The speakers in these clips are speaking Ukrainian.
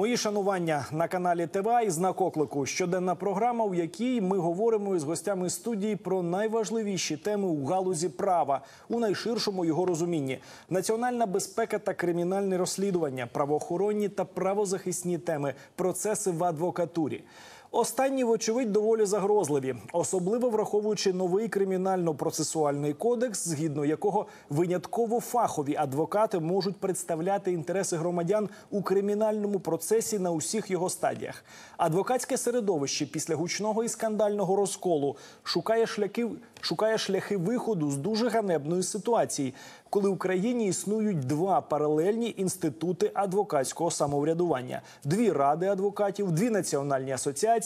Мої шанування на каналі ТВА і знак оклику. Щоденна програма, у якій ми говоримо із гостями студії про найважливіші теми у галузі права у найширшому його розумінні: національна безпека та кримінальне розслідування, правоохоронні та правозахисні теми, процеси в адвокатурі. Останні, вочевидь, доволі загрозливі, особливо враховуючи новий кримінально-процесуальний кодекс, згідно якого винятково фахові адвокати можуть представляти інтереси громадян у кримінальному процесі на усіх його стадіях. Адвокатське середовище після гучного і скандального розколу шукає шляхи, шукає шляхи виходу з дуже ганебної ситуації, коли в Україні існують два паралельні інститути адвокатського самоврядування: дві ради адвокатів, дві національні асоціації,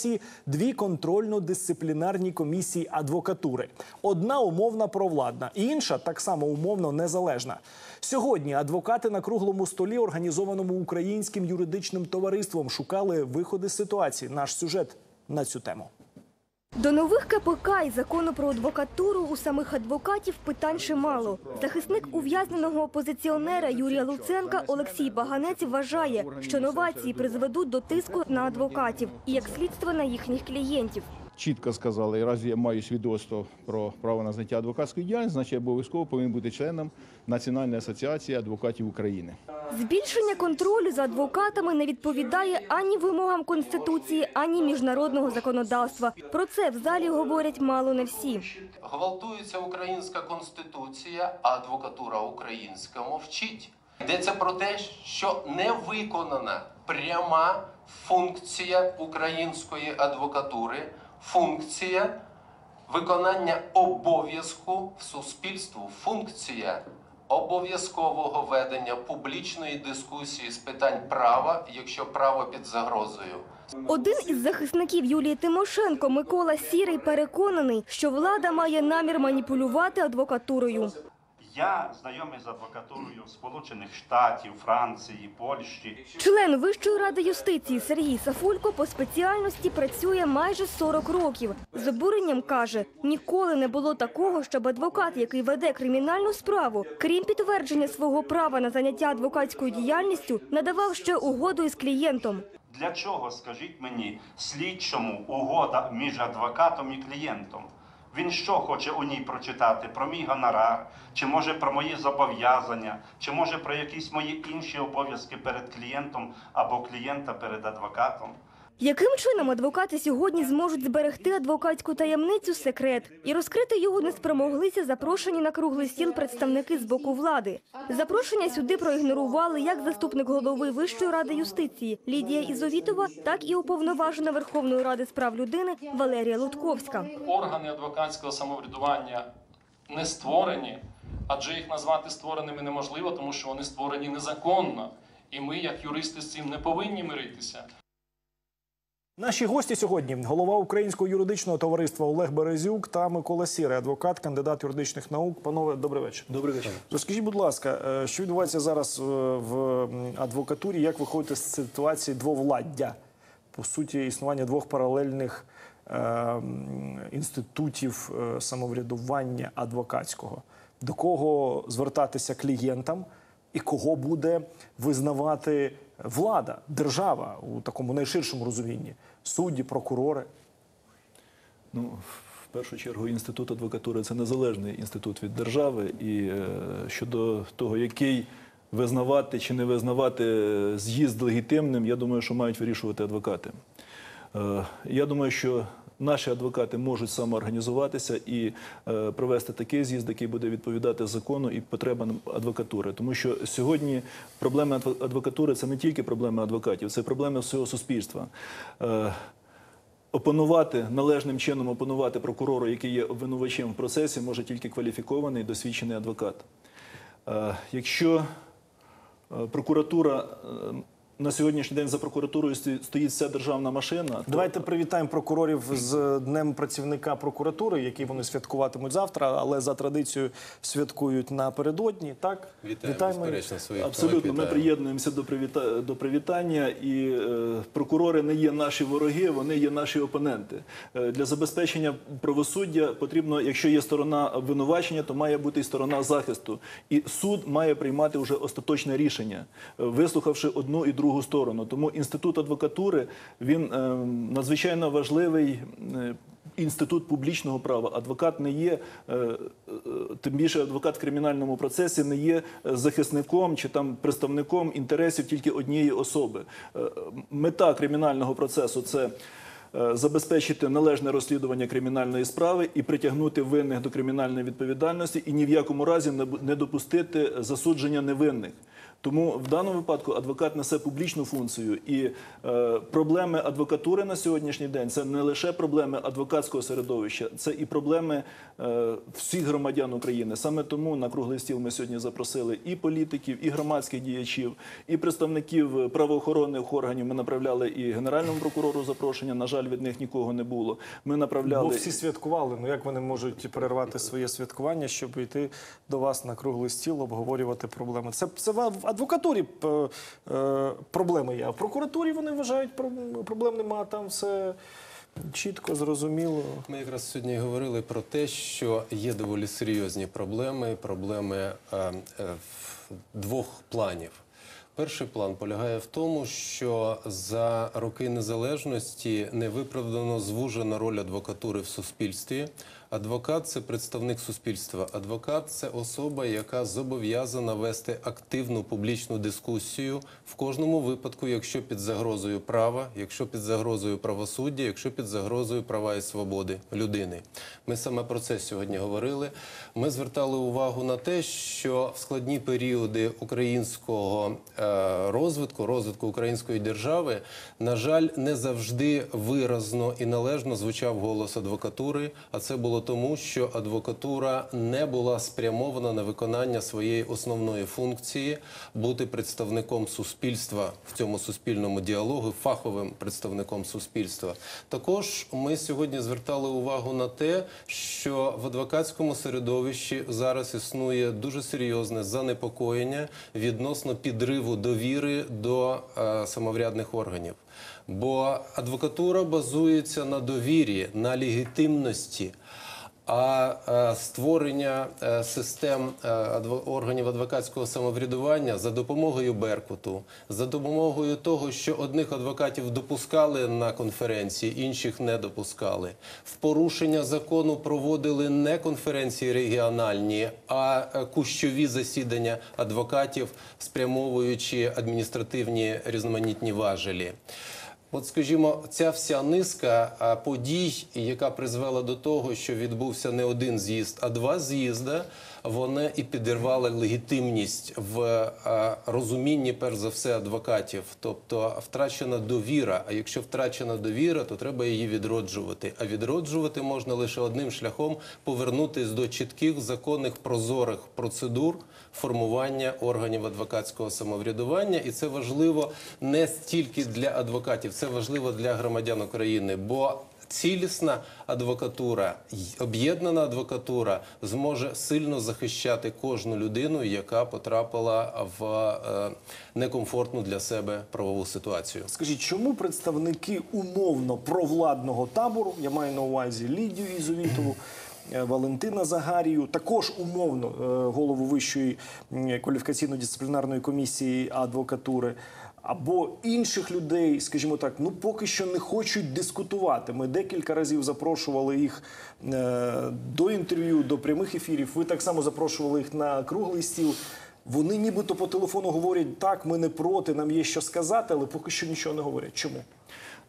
дві контрольно-дисциплінарні комісії адвокатури. Одна умовна провладна, інша так само умовно незалежна. Сьогодні адвокати на круглому столі, організованому українським юридичним товариством, шукали виходи з ситуації. Наш сюжет на цю тему. До нових КПК і закону про адвокатуру у самих адвокатів питань чимало. Захисник ув'язненого опозиціонера Юрія Луценка Олексій Баганець вважає, що новації призведуть до тиску на адвокатів і як слідство на їхніх клієнтів. чітко сказали, і раз я маю свідоцтво про право на зняття адвокатської діяльності, значить обов'язково повинен бути членом Національної асоціації адвокатів України. Збільшення контролю за адвокатами не відповідає ані вимогам конституції, ані міжнародного законодавства. Про це в залі говорять мало не всі. Гвалтується українська конституція, а адвокатура українська мовчить. Йдеться про те, що не виконана пряма функція української адвокатури, функція виконання обов'язку в суспільству, функція обов'язкового ведення публічної дискусії з питань права, якщо право під загрозою. Один із захисників Юлії Тимошенко Микола Сірий переконаний, що влада має намір маніпулювати адвокатурою. Я знайомий з адвокатурою Сполучених Штатів, Франції, Польщі. Член Вищої ради юстиції Сергій Сафулько по спеціальності працює майже 40 років. З обуренням каже, ніколи не було такого, щоб адвокат, який веде кримінальну справу, крім підтвердження свого права на заняття адвокатською діяльністю, надавав ще угоду із клієнтом. Для чого, скажіть мені, слідчому угода між адвокатом і клієнтом? Він що хоче у ній прочитати? Про мій гонорар, чи може про мої зобов'язання, чи може про якісь мої інші обов'язки перед клієнтом або клієнта перед адвокатом? Яким чином адвокати сьогодні зможуть зберегти адвокатську таємницю секрет і розкрити його не спромоглися запрошені на круглий стіл представники з боку влади. Запрошення сюди проігнорували як заступник голови Вищої ради юстиції Лідія Ізовітова, так і уповноважена Верховної ради з прав людини Валерія Лутковська. органи адвокатського самоврядування не створені, адже їх назвати створеними неможливо, тому що вони створені незаконно. І ми, як юристи, з цим не повинні миритися. Наші гості сьогодні голова Українського юридичного товариства Олег Березюк та Микола Сірий, адвокат, кандидат юридичних наук. Панове, добрий вечір. Добрий вечір. Розкажіть, будь ласка, е, що відбувається зараз е, в адвокатурі? Як виходити з ситуації двовладдя? По суті, існування двох паралельних е, інститутів самоврядування адвокатського. До кого звертатися клієнтам і кого буде визнавати влада, держава у такому найширшому розумінні? Судді, прокурори. Ну, в першу чергу, інститут адвокатури це незалежний інститут від держави. І е, щодо того, який визнавати чи не визнавати з'їзд легітимним, я думаю, що мають вирішувати адвокати. Е, я думаю, що наші адвокати можуть самоорганізуватися і е, провести такий з'їзд, який буде відповідати закону і потребам адвокатури. Тому що сьогодні проблеми адвокатури це не тільки проблеми адвокатів, це проблеми всього суспільства. Е, Опанувати належним чином опанувати прокурору, який є обвинувачем в процесі, може тільки кваліфікований досвідчений адвокат. Е, Якщо е, прокуратура е, на сьогоднішній день за прокуратурою стоїть вся державна машина, то Давайте привітаємо прокурорів з Днем працівника прокуратури, який вони святкуватимуть завтра, але за традицією святкують напередодні. Так Вітаємо, Вітаємо. безперечно, своїх Абсолютно, колег ми приєднуємося до привіта... до привітання, і е, прокурори не є наші вороги, вони є наші опоненти. Е, для забезпечення правосуддя потрібно, якщо є сторона обвинувачення, то має бути і сторона захисту. І суд має приймати вже остаточне рішення, е, вислухавши одну і другу другу сторону. Тому інститут адвокатури він е, надзвичайно важливий. е, Інститут публічного права. Адвокат не є, е, тим більше адвокат в кримінальному процесі не є захисником чи там представником інтересів тільки однієї особи. Мета кримінального процесу це забезпечити належне розслідування кримінальної справи і притягнути винних до кримінальної відповідальності, і ні в якому разі не допустити засудження невинних. Тому в даному випадку адвокат несе публічну функцію, і е, проблеми адвокатури на сьогоднішній день це не лише проблеми адвокатського середовища, це і проблеми е, всіх громадян України. Саме тому на круглий стіл ми сьогодні запросили і політиків, і громадських діячів, і представників правоохоронних органів. Ми направляли і генеральному прокурору запрошення. На жаль, від них нікого не було. Ми направляли Бо всі святкували. Ну як вони можуть перервати своє святкування, щоб йти до вас на круглий стіл, обговорювати проблеми? Це, це адвокатурі е, е, проблеми є, а в прокуратурі вони вважають проб- проблем нема, там все чітко, зрозуміло. Ми якраз сьогодні говорили про те, що є доволі серйозні проблеми, проблеми е, е, двох планів. Перший план полягає в тому, що за роки незалежності невиправдано звужена роль адвокатури в суспільстві. Адвокат це представник суспільства. Адвокат це особа, яка зобов'язана вести активну публічну дискусію в кожному випадку, якщо під загрозою права, якщо під загрозою правосуддя, якщо під загрозою права і свободи людини. Ми саме про це сьогодні говорили. Ми звертали увагу на те, що в складні періоди українського е, розвитку, розвитку української держави, на жаль, не завжди виразно і належно звучав голос адвокатури. А це було тому, що адвокатура не була спрямована на виконання своєї основної функції бути представником суспільства в цьому суспільному діалогу, фаховим представником суспільства. Також ми сьогодні звертали увагу на те, що в адвокатському середовищі зараз існує дуже серйозне занепокоєння відносно підриву довіри до е, самоврядних органів. Бо адвокатура базується на довірі, на легітимності. А е, створення е, систем е, органів адвокатського самоврядування за допомогою Беркуту, за допомогою того, що одних адвокатів допускали на конференції, інших не допускали. В порушення закону проводили не конференції регіональні, а кущові засідання адвокатів, спрямовуючи адміністративні різноманітні важелі. От, скажімо, ця вся низка подій, яка призвела до того, що відбувся не один з'їзд, а два з'їзди, вони і підірвали легітимність в розумінні, перш за все, адвокатів. Тобто втрачена довіра. А якщо втрачена довіра, то треба її відроджувати. А відроджувати можна лише одним шляхом повернутись до чітких законних прозорих процедур формування органів адвокатського самоврядування, і це важливо не стільки для адвокатів, це важливо для громадян України. Бо цілісна адвокатура, об'єднана адвокатура зможе сильно захищати кожну людину, яка потрапила в е, некомфортну для себе правову ситуацію. Скажіть, чому представники умовно провладного табору, я маю на увазі Лідію Ізовітову, е, Валентина Загарію, також умовно е, голову Вищої кваліфікаційно-дисциплінарної комісії адвокатури, або інших людей, скажімо так, ну поки що не хочуть дискутувати. Ми декілька разів запрошували їх е, до інтерв'ю, до прямих ефірів. Ви так само запрошували їх на круглий стіл. Вони нібито по телефону говорять, так, ми не проти, нам є що сказати, але поки що нічого не говорять. Чому?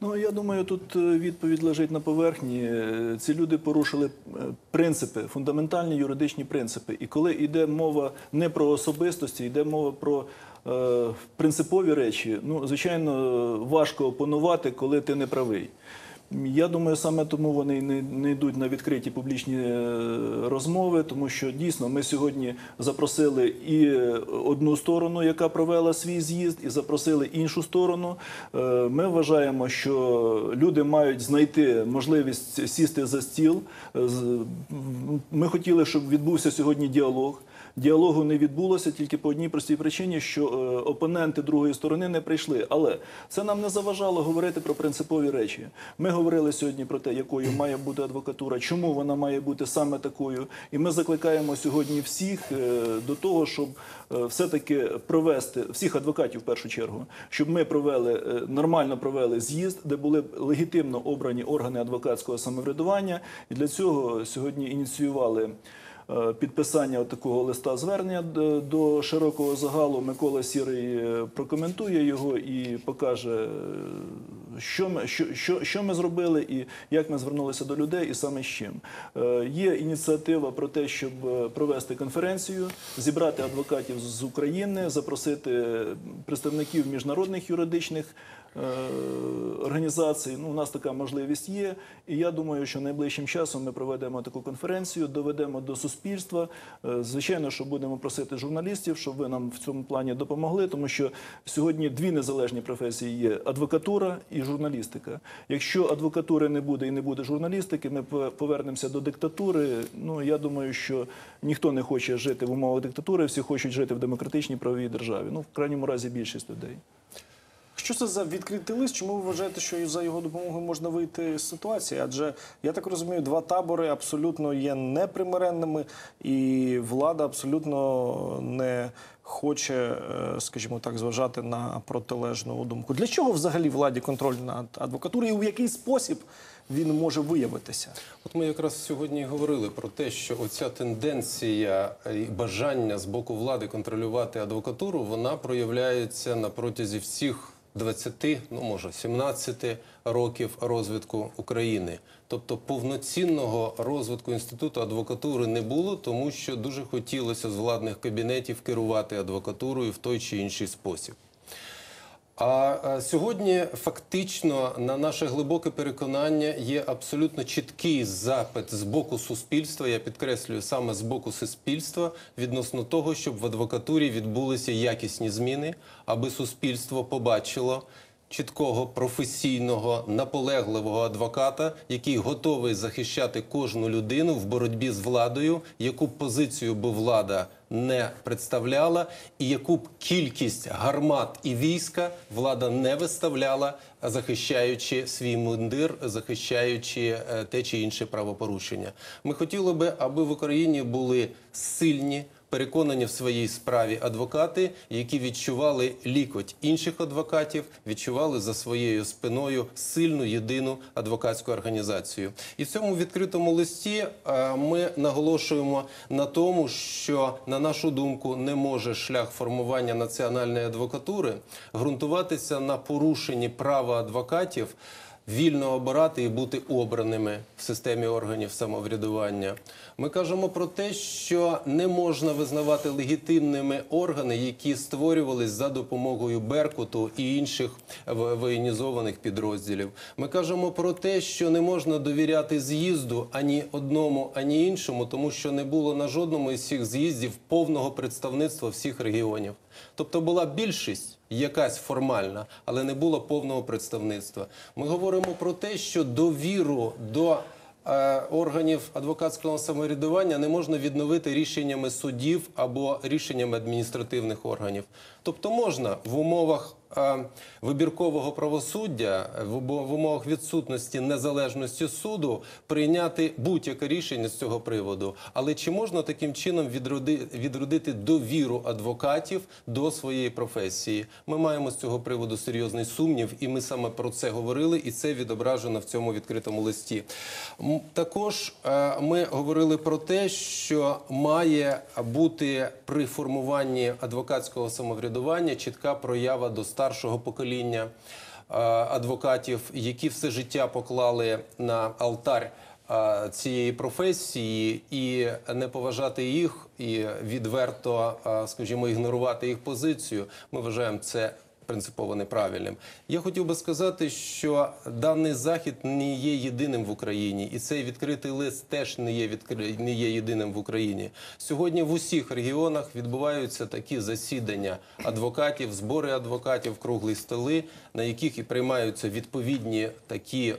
Ну я думаю, тут е, відповідь лежить на поверхні. Е, Ці люди порушили принципи, фундаментальні юридичні принципи. І коли йде мова не про особистості, йде мова про принципові речі. Ну, звичайно, важко опонувати, коли ти не правий. Я думаю, саме тому вони не, не йдуть на відкриті публічні е, розмови, тому що дійсно ми сьогодні запросили і е, одну сторону, яка провела свій з'їзд, і запросили іншу сторону. Е, Ми вважаємо, що люди мають знайти можливість сісти за стіл. Ми хотіли, щоб відбувся сьогодні діалог. діалогу не відбулося тільки по одній простій причині, що опоненти другої сторони не прийшли. Але це нам не заважало говорити про принципові речі. Ми говорили сьогодні про те, якою має бути адвокатура, чому вона має бути саме такою. І ми закликаємо сьогодні всіх е, до того, щоб е, все-таки провести всіх адвокатів в першу чергу, щоб ми провели е, нормально провели з'їзд, де були легітимно обрані органи адвокатського самоврядування. І для цього сьогодні ініціювали. Е, Підписання такого листа звернення до широкого загалу Микола Сірий е, прокоментує його і покаже, е, що ми, що, що, що ми зробили і як ми звернулися до людей, і саме з чим. Е, Є ініціатива про те, щоб е, провести конференцію, зібрати адвокатів з України, запросити представників міжнародних юридичних е, організацій. Ну, у нас така можливість є. І я думаю, що найближчим часом ми проведемо таку конференцію, доведемо до суспільства. Е, Звичайно, що будемо просити журналістів, щоб ви нам в цьому плані допомогли, тому що сьогодні дві незалежні професії є: адвокатура і журналістика. Якщо адвокатури не буде і не буде журналістики, ми повернемося до диктатури. Ну я думаю, що ніхто не хоче жити в умовах диктатури, всі хочуть жити в демократичній правовій державі. Ну, в крайньому разі, більшість людей. Що це за відкритий лист? Чому ви вважаєте, що за його допомогою можна вийти з ситуації? Адже я так розумію, два табори абсолютно є непримиренними, і влада абсолютно не хоче, е, скажімо так, зважати на протилежну думку. Для чого взагалі владі контроль над адвокатурою і у який спосіб він може виявитися? От ми якраз сьогодні говорили про те, що оця тенденція і бажання з боку влади контролювати адвокатуру, вона проявляється на протязі всіх 20, ну може 17 років розвитку України. Тобто повноцінного розвитку інституту адвокатури не було, тому що дуже хотілося з владних кабінетів керувати адвокатурою в той чи інший спосіб. А е, сьогодні фактично на наше глибоке переконання є абсолютно чіткий запит з боку суспільства. Я підкреслюю саме з боку суспільства відносно того, щоб в адвокатурі відбулися якісні зміни, аби суспільство побачило. Чіткого професійного наполегливого адвоката, який готовий захищати кожну людину в боротьбі з владою, яку позицію би влада не представляла, і яку б кількість гармат і війська влада не виставляла, захищаючи свій мундир, захищаючи е, те чи інше правопорушення. Ми хотіли би, аби в Україні були сильні. Переконані в своїй справі адвокати, які відчували лікоть інших адвокатів, відчували за своєю спиною сильну єдину адвокатську організацію. І в цьому відкритому листі е, ми наголошуємо на тому, що на нашу думку не може шлях формування національної адвокатури ґрунтуватися на порушенні права адвокатів вільно обирати і бути обраними в системі органів самоврядування. Ми кажемо про те, що не можна визнавати легітимними органи, які створювались за допомогою Беркуту і інших воєнізованих підрозділів. Ми кажемо про те, що не можна довіряти з'їзду ані одному, ані іншому, тому що не було на жодному із цих з'їздів повного представництва всіх регіонів. Тобто була більшість якась формальна, але не було повного представництва. Ми говоримо про те, що довіру до е, органів адвокатського самоврядування не можна відновити рішеннями судів або рішеннями адміністративних органів. Тобто можна в умовах вибіркового правосуддя, в умовах відсутності незалежності суду прийняти будь-яке рішення з цього приводу. Але чи можна таким чином відроди, відродити довіру адвокатів до своєї професії? Ми маємо з цього приводу серйозний сумнів, і ми саме про це говорили, і це відображено в цьому відкритому листі. Також е, ми говорили про те, що має бути при формуванні адвокатського самоврядування чітка проява до старшого покоління е, адвокатів, які все життя поклали на алтар е, цієї професії, і не поважати їх, і відверто, е, скажімо, ігнорувати їх позицію. Ми вважаємо це. Принципово неправильним. Я хотів би сказати, що даний захід не є єдиним в Україні, і цей відкритий лист теж не є відкри... не є єдиним в Україні. Сьогодні в усіх регіонах відбуваються такі засідання адвокатів, збори адвокатів, круглі столи, на яких і приймаються відповідні такі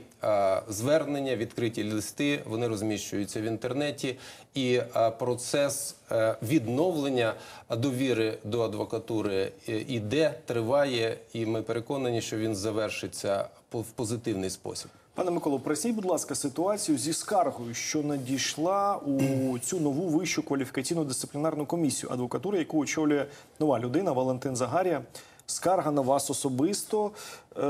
звернення, відкриті листи, вони розміщуються в інтернеті, і процес е, відновлення довіри до адвокатури е, іде, триває, і ми переконані, що він завершиться в позитивний спосіб. Пане Миколо, проясніть, будь ласка, ситуацію зі скаргою, що надійшла у цю нову вищу кваліфікаційну дисциплінарну комісію адвокатури, яку очолює нова людина Валентин Загарія. Скарга на вас особисто, е,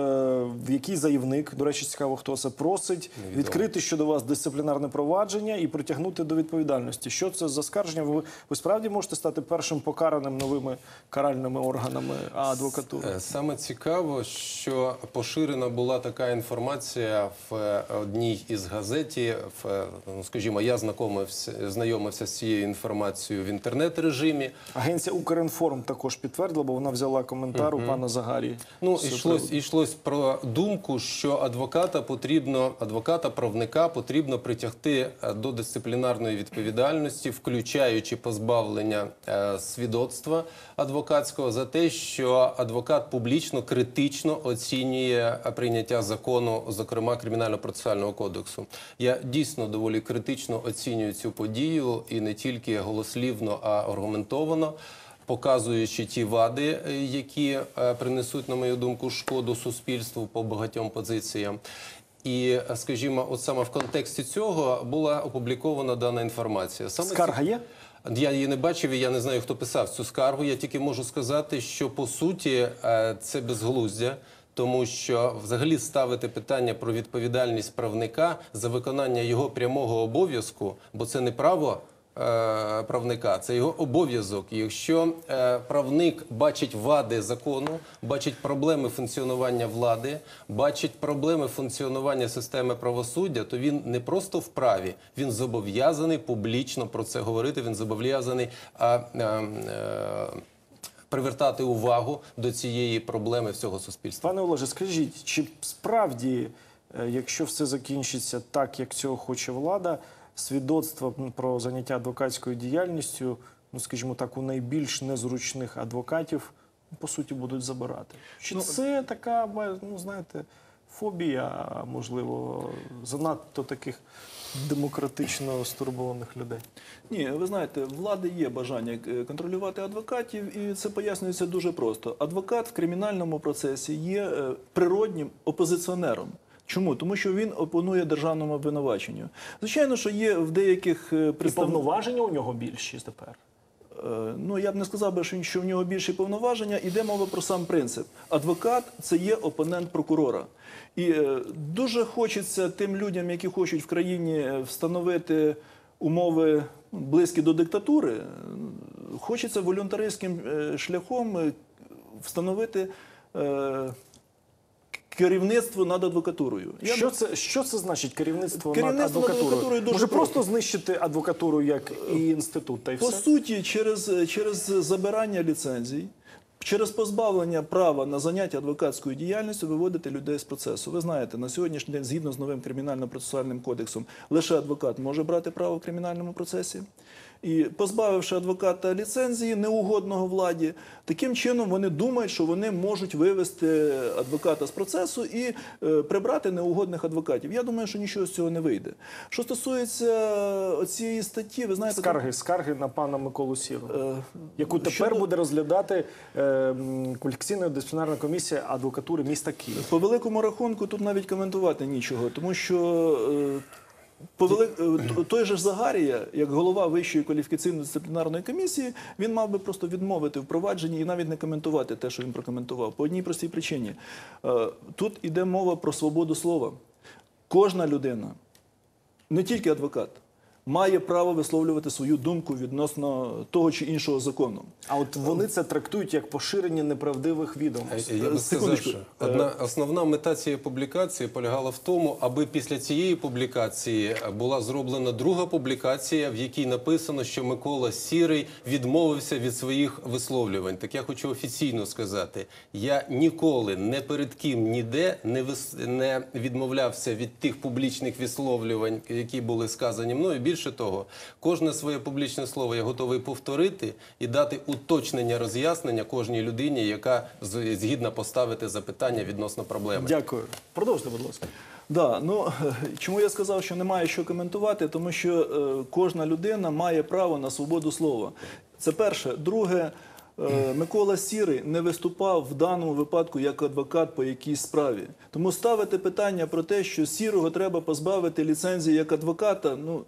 в якій заявник, до речі, цікаво, хто це просить відкрити щодо вас дисциплінарне провадження і притягнути до відповідальності. Що це за скарження? Ви, ви справді можете стати першим покараним новими каральними органами адвокатури? Е, Саме цікаво, що поширена була така інформація в е, одній із газеті. В, ну, скажімо, я знайомився, знайомився з цією інформацією в інтернет-режимі. Агенція Укрінформ також підтвердила, бо вона взяла коментар у пана Загарії. Ну, йшлось, йшлось про думку, що адвоката потрібно, адвоката, правника потрібно притягти е, до дисциплінарної відповідальності, включаючи позбавлення е, свідоцтва адвокатського за те, що адвокат публічно критично оцінює е, прийняття закону, зокрема кримінально-процесуального кодексу. Я дійсно доволі критично оцінюю цю подію і не тільки голослівно, а аргументовано показуючи ті вади, е, які е, принесуть, на мою думку, шкоду суспільству по багатьом позиціям. І, е, скажімо, от саме в контексті цього була опублікована дана інформація. Саме Скарга є? я її не бачив, і я не знаю, хто писав цю скаргу. Я тільки можу сказати, що по суті це безглуздя. Тому що взагалі ставити питання про відповідальність правника за виконання його прямого обов'язку, бо це не право правника, це його обов'язок. Якщо е, правник бачить вади закону, бачить проблеми функціонування влади, бачить проблеми функціонування системи правосуддя, то він не просто вправі, він зобов'язаний публічно про це говорити. Він зобов'язаний а, е, привертати увагу до цієї проблеми всього суспільства. Пане Олеже, скажіть, чи справді, е, якщо все закінчиться так, як цього хоче влада, свідоцтва про заняття адвокатською діяльністю, ну скажімо так, у найбільш незручних адвокатів, ну, по суті, будуть забирати? Чи це така, ну знаєте, фобія, можливо, занадто таких демократично стурбованих людей? Ні, ви знаєте, влади є бажання е, контролювати адвокатів, і це пояснюється дуже просто. Адвокат в кримінальному процесі є е, природнім опозиціонером. Чому? Тому що він опонує державному обвинуваченню. Звичайно, що є в деяких е, І повноваження у нього більші тепер. Е, Ну, я б не сказав би, що в нього більші повноваження. Іде мова про сам принцип. Адвокат це є опонент прокурора. І е, дуже хочеться тим людям, які хочуть в країні встановити умови ну, близькі до диктатури, хочеться волюнтаристським шляхом встановити. Е, Керівництво над адвокатурою. Я Що це, що це значить керівництво, Керівництво над над адвокатурою? адвокатурою дуже Може просто просто. знищити адвокатуру як і інститут, та й По все? суті, через, через забирання ліцензій, через позбавлення права на заняття адвокатською діяльністю виводити людей з процесу. Ви знаєте, на сьогоднішній день, згідно з новим кримінально-процесуальним кодексом, лише адвокат може брати право в кримінальному процесі. І позбавивши адвоката ліцензії неугодного владі, таким чином вони думають, що вони можуть вивести адвоката з процесу і е, прибрати неугодних адвокатів. Я думаю, що нічого з цього не вийде. Що стосується цієї статті, ви знаєте, Скарги, скарги на пана Миколу Сірого, Е, яку тепер щодо- буде розглядати е, кваліфікаційна дисциплінарна комісія адвокатури міста Києва. По великому рахунку тут навіть коментувати нічого, тому що е, по е, той же Загарія, як голова Вищої кваліфікаційної дисциплінарної комісії, він мав би просто відмовити в і навіть не коментувати те, що він прокоментував. По одній простій причині. Е, Тут іде мова про свободу слова. Кожна людина, не тільки адвокат, має право висловлювати свою думку відносно того чи іншого закону. А от вони це трактують як поширення неправдивих відомостей. Я би сказав, що одна основна мета цієї публікації полягала в тому, аби після цієї публікації була зроблена друга публікація, в якій написано, що Микола Сірий відмовився від своїх висловлювань. Так я хочу офіційно сказати: я ніколи не перед ким ніде не вис- не відмовлявся від тих публічних висловлювань, які були сказані мною. Більше того, кожне своє публічне слово я готовий повторити і дати уточнення роз'яснення кожній людині, яка згідна поставити запитання відносно проблеми. Дякую. Продовжуйте, будь ласка. Да, ну чому я сказав, що немає що коментувати, тому що е, кожна людина має право на свободу слова. Це перше. Друге, е, Микола Сірий не виступав в даному випадку як адвокат по якійсь справі. Тому ставити питання про те, що сірого треба позбавити ліцензії як адвоката, ну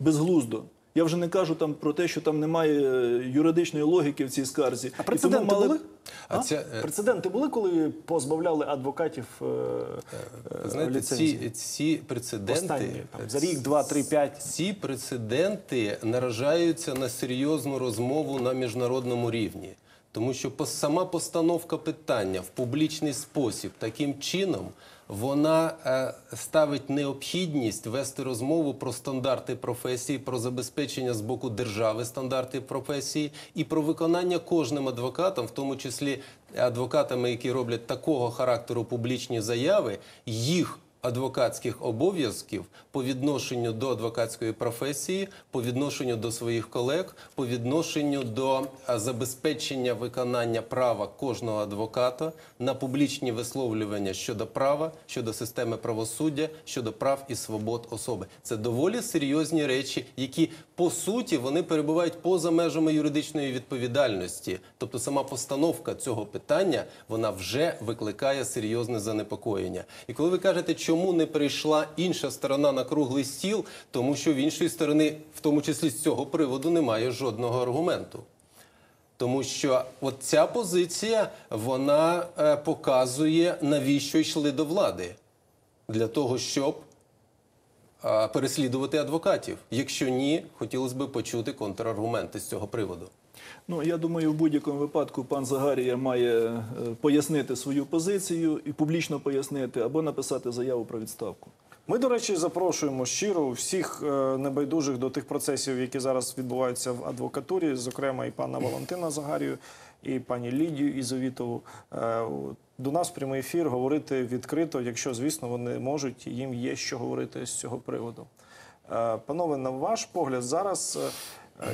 безглуздо. Я вже не кажу там про те, що там немає е, юридичної логіки в цій скарзі. А прецеденти мали... були? А а? Ця... Прецеденти були, коли позбавляли адвокатів е, е, Знаєте, ліцензії? ці, ці прецеденти Останні, там, за рік, два, три, п'ять. Ці прецеденти наражаються на серйозну розмову на міжнародному рівні, тому що сама постановка питання в публічний спосіб таким чином вона е, ставить необхідність вести розмову про стандарти професії, про забезпечення з боку держави стандартів професії і про виконання кожним адвокатом, в тому числі адвокатами, які роблять такого характеру публічні заяви, їх адвокатських обов'язків по відношенню до адвокатської професії, по відношенню до своїх колег, по відношенню до забезпечення виконання права кожного адвоката на публічні висловлювання щодо права, щодо системи правосуддя, щодо прав і свобод особи. Це доволі серйозні речі, які по суті вони перебувають поза межами юридичної відповідальності. Тобто сама постановка цього питання вона вже викликає серйозне занепокоєння. І коли ви кажете, чому не прийшла інша сторона на круглий стіл, тому що в іншої сторони, в тому числі з цього приводу, немає жодного аргументу. Тому що от ця позиція вона е, показує, навіщо йшли до влади для того, щоб е, переслідувати адвокатів. Якщо ні, хотілося б почути контраргументи з цього приводу. Ну, я думаю, в будь-якому випадку пан Загарія має е, пояснити свою позицію і публічно пояснити або написати заяву про відставку. Ми, до речі, запрошуємо щиро всіх е, небайдужих до тих процесів, які зараз відбуваються в адвокатурі, зокрема і пана Валентина Загарію, і пані Лідію Ізовітову. е, До нас в прямий ефір говорити відкрито, якщо, звісно, вони можуть, їм є що говорити з цього приводу. Панове, на ваш погляд, зараз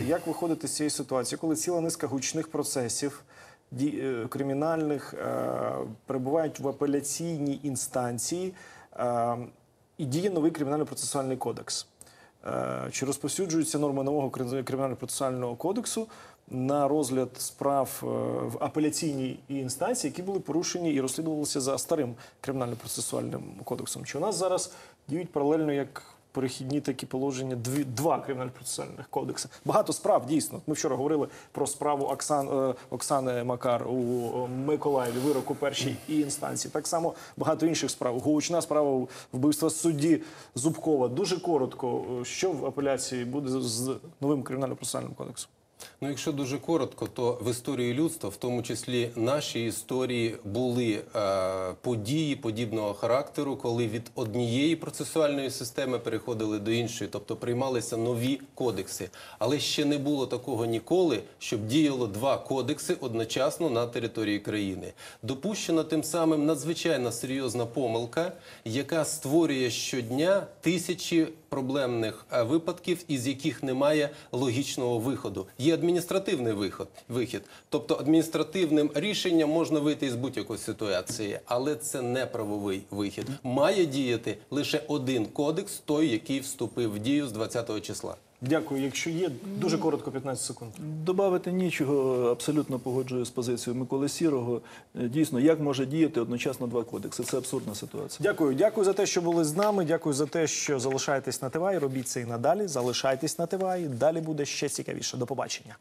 як виходити з цієї ситуації, коли ціла низка гучних процесів е, кримінальних е, перебувають в апеляційній інстанції е, і діє новий кримінально-процесуальний кодекс? Е, Чи розповсюджуються норми нового кримінально-процесуального кодексу на розгляд справ е, в апеляційній інстанції, які були порушені і розслідувалися за старим кримінально-процесуальним кодексом? Чи у нас зараз діють паралельно як перехідні такі положення дві, два кримінально-процесуальних кодекси? Багато справ дійсно. Ми вчора говорили про справу Оксан, е, Оксани Макар у е, Миколаєві, вирок у першій інстанції. Так само багато інших справ. Гучна справа вбивства судді Зубкова. Дуже коротко, е, що в апеляції буде з новим кримінально-процесуальним кодексом? Ну, якщо дуже коротко, то в історії людства, в тому числі нашій історії, були е, події подібного характеру, коли від однієї процесуальної системи переходили до іншої, тобто приймалися нові кодекси. Але ще не було такого ніколи, щоб діяло два кодекси одночасно на території країни. Допущена тим самим надзвичайно серйозна помилка, яка створює щодня тисячі проблемних е, випадків, із яких немає логічного виходу. Є адміністративний виход, вихід. Тобто адміністративним рішенням можна вийти із будь-якої ситуації, але це не правовий вихід. Має діяти лише один кодекс, той, який вступив в дію з 20 числа. Дякую. Якщо є, дуже коротко, 15 секунд. Добавити нічого, абсолютно погоджую з позицією Миколи Сірого. Е, Дійсно, як може діяти одночасно два кодекси? Це абсурдна ситуація. Дякую, дякую за те, що були з нами. Дякую за те, що залишаєтесь на ТВА і робіть це і надалі. Залишайтесь на ТВА і далі буде ще цікавіше. До побачення.